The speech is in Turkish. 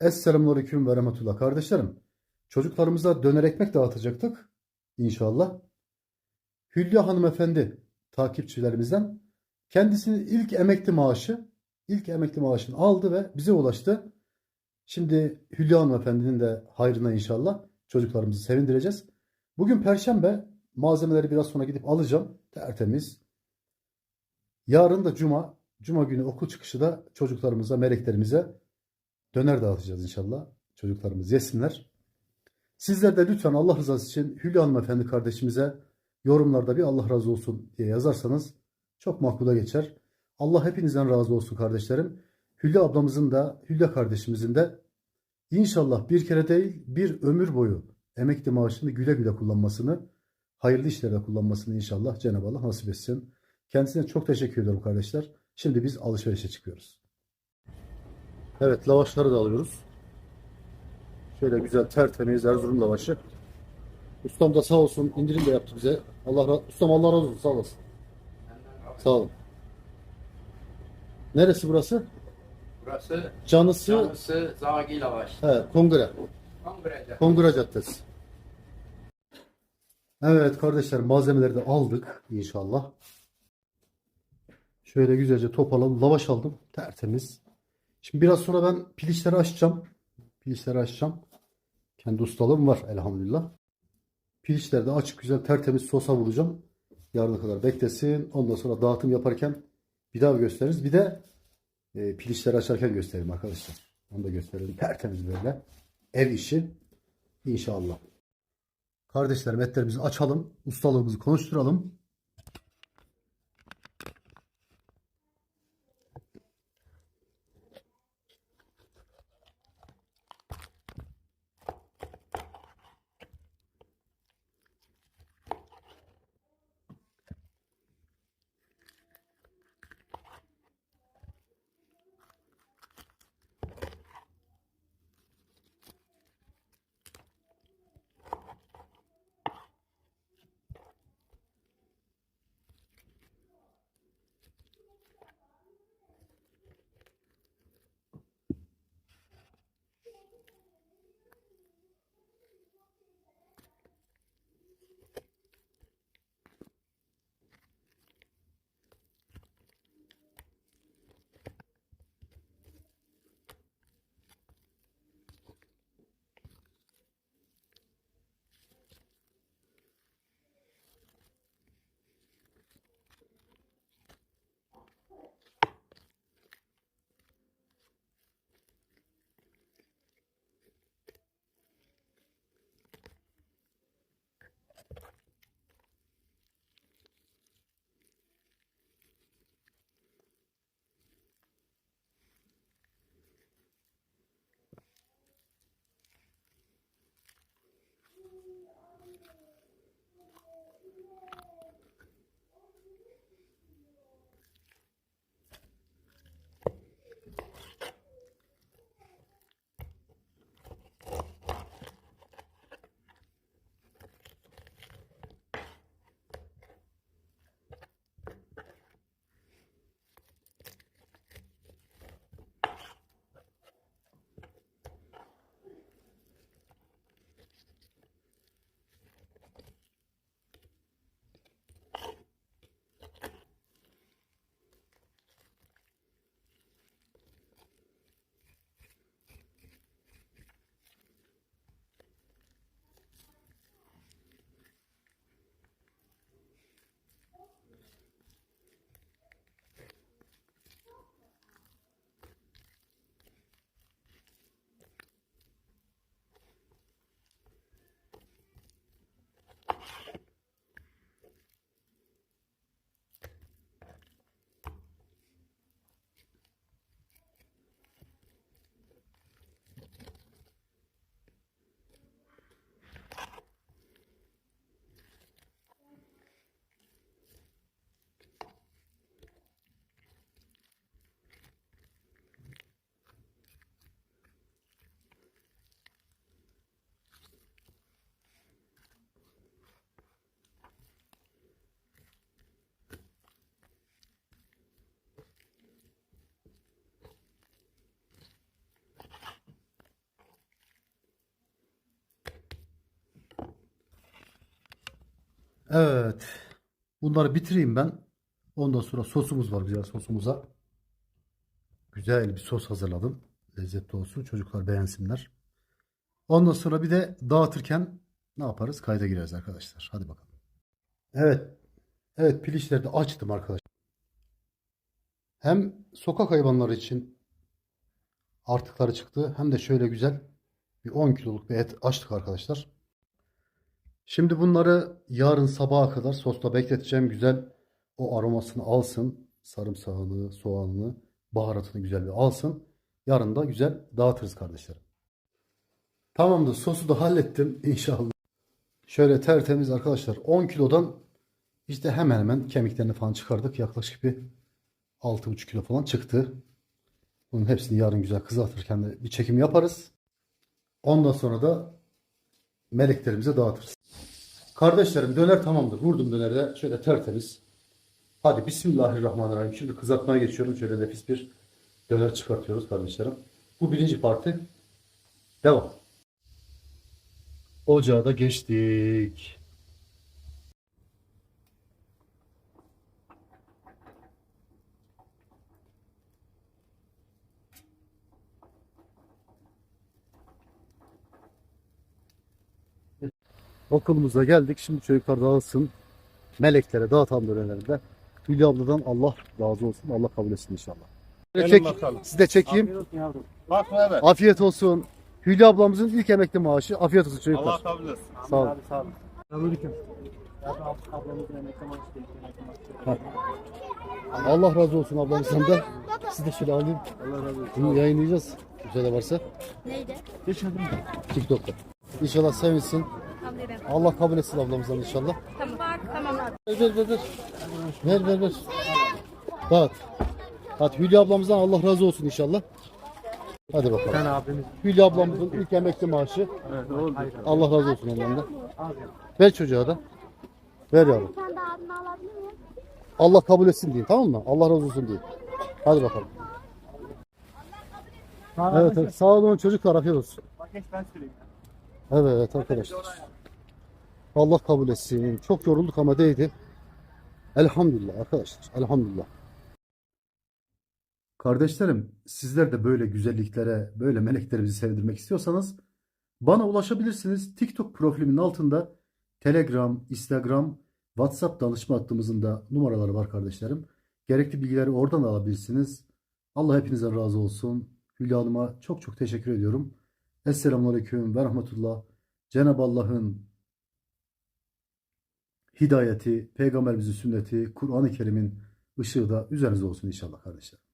Esselamu Aleyküm ve Rahmetullah. Kardeşlerim, çocuklarımıza döner ekmek dağıtacaktık inşallah. Hülya hanımefendi takipçilerimizden kendisinin ilk emekli maaşı, ilk emekli maaşını aldı ve bize ulaştı. Şimdi Hülya hanımefendinin de hayrına inşallah çocuklarımızı sevindireceğiz. Bugün Perşembe malzemeleri biraz sonra gidip alacağım. Tertemiz. Yarın da Cuma. Cuma günü okul çıkışı da çocuklarımıza, meleklerimize döner dağıtacağız inşallah. Çocuklarımız yesinler. Sizler de lütfen Allah rızası için Hülya hanımefendi kardeşimize yorumlarda bir Allah razı olsun diye yazarsanız çok makbule geçer. Allah hepinizden razı olsun kardeşlerim. Hülya ablamızın da Hülya kardeşimizin de inşallah bir kere değil bir ömür boyu emekli maaşını güle güle kullanmasını, hayırlı işlerde kullanmasını inşallah Cenab-ı Allah nasip etsin. Kendisine çok teşekkür ediyorum kardeşler. Şimdi biz alışverişe çıkıyoruz. Evet lavaşları da alıyoruz. Şöyle güzel tertemiz Erzurum lavaşı. Ustam da sağ olsun indirim de yaptı bize. Allah Ustam Allah razı olsun sağ olasın. Sağ olun. Neresi burası? Burası Canısı Canlısı Zagi Lavaş. he, Kongre. Kongrede. Kongre Caddesi. Evet kardeşler malzemeleri de aldık inşallah. Şöyle güzelce toparladım. Lavaş aldım. Tertemiz. Şimdi biraz sonra ben piliçleri açacağım. Piliçleri açacağım. Kendi ustalığım var elhamdülillah. Piliçleri de açık güzel tertemiz sosa vuracağım. Yarına kadar beklesin. Ondan sonra dağıtım yaparken bir daha gösteririz. Bir de e, piliçleri açarken göstereyim arkadaşlar. Onu da gösterelim. Tertemiz böyle. Ev işi. İnşallah. Kardeşlerim etlerimizi açalım. Ustalığımızı konuşturalım. Evet. Bunları bitireyim ben. Ondan sonra sosumuz var güzel sosumuza. Güzel bir sos hazırladım. Lezzetli olsun. Çocuklar beğensinler. Ondan sonra bir de dağıtırken ne yaparız? Kayda gireriz arkadaşlar. Hadi bakalım. Evet. Evet piliçleri de açtım arkadaşlar. Hem sokak hayvanları için artıkları çıktı. Hem de şöyle güzel bir 10 kiloluk bir et açtık arkadaşlar. Şimdi bunları yarın sabaha kadar sosta bekleteceğim. Güzel o aromasını alsın. Sarımsağını, soğanını, baharatını güzel bir alsın. Yarın da güzel dağıtırız kardeşlerim. Tamamdır. Sosu da hallettim inşallah. Şöyle tertemiz arkadaşlar. 10 kilodan işte hemen hemen kemiklerini falan çıkardık. Yaklaşık bir 6,5 kilo falan çıktı. Bunun hepsini yarın güzel kızartırken de bir çekim yaparız. Ondan sonra da meleklerimize dağıtırız. Kardeşlerim döner tamamdır. Vurdum döneri de şöyle tertemiz. Hadi Bismillahirrahmanirrahim. Şimdi kızartmaya geçiyorum. Şöyle nefis bir döner çıkartıyoruz kardeşlerim. Bu birinci parti. Devam. Ocağa da geçtik. Okulumuza geldik. Şimdi çocuklar dağılsın. Meleklere dağıtalım dönerlerinde. Hülya abladan Allah razı olsun. Allah kabul etsin inşallah. Gelin Çek, bakalım. siz de çekeyim. Bak evet. Afiyet olsun. Hülya ablamızın ilk emekli maaşı. Afiyet olsun çocuklar. Allah kabul etsin. Sağ olun. Abi sağ olun. Selamünaleyküm. Ya da ablamızın emekli maaşı değil. emekli maaşı. Allah razı olsun ablamızdan da. Siz de şöyle alayım. Allah razı olsun. Bunu yayınlayacağız. Müsaade varsa. Neydi? TikTok'ta. İnşallah sevinsin. Tamam. Allah kabul etsin ablamızdan inşallah. Tamam. Tamam abi. Ver ver ver ver. Ver ver ver. Dağıt. Hadi Hülya ablamızdan Allah razı olsun inşallah. Hadi bakalım. Sen abimiz. Hülya ablamızın ilk emekli maaşı. Evet oldu. Allah razı olsun ondan da. Ver çocuğa da. Ver yavrum. Sen de abini alabilir miyim? Allah kabul etsin deyin tamam mı? Allah razı olsun deyin. Hadi bakalım. Evet, evet. Sağ olun çocuklar afiyet olsun. Bak geç ben süreyim. Evet arkadaşlar. Allah kabul etsin. Çok yorulduk ama değdi. Elhamdülillah arkadaşlar. Elhamdülillah. Kardeşlerim, sizler de böyle güzelliklere, böyle meleklerimizi sevdirmek istiyorsanız bana ulaşabilirsiniz. TikTok profilimin altında Telegram, Instagram, WhatsApp danışma hattımızın da numaraları var kardeşlerim. Gerekli bilgileri oradan alabilirsiniz. Allah hepinizden razı olsun. Hülya Hanım'a çok çok teşekkür ediyorum. Esselamu Aleyküm ve Rahmetullah. Cenab-ı Allah'ın hidayeti, peygamberimizin sünneti, Kur'an-ı Kerim'in ışığı da üzerinize olsun inşallah kardeşler.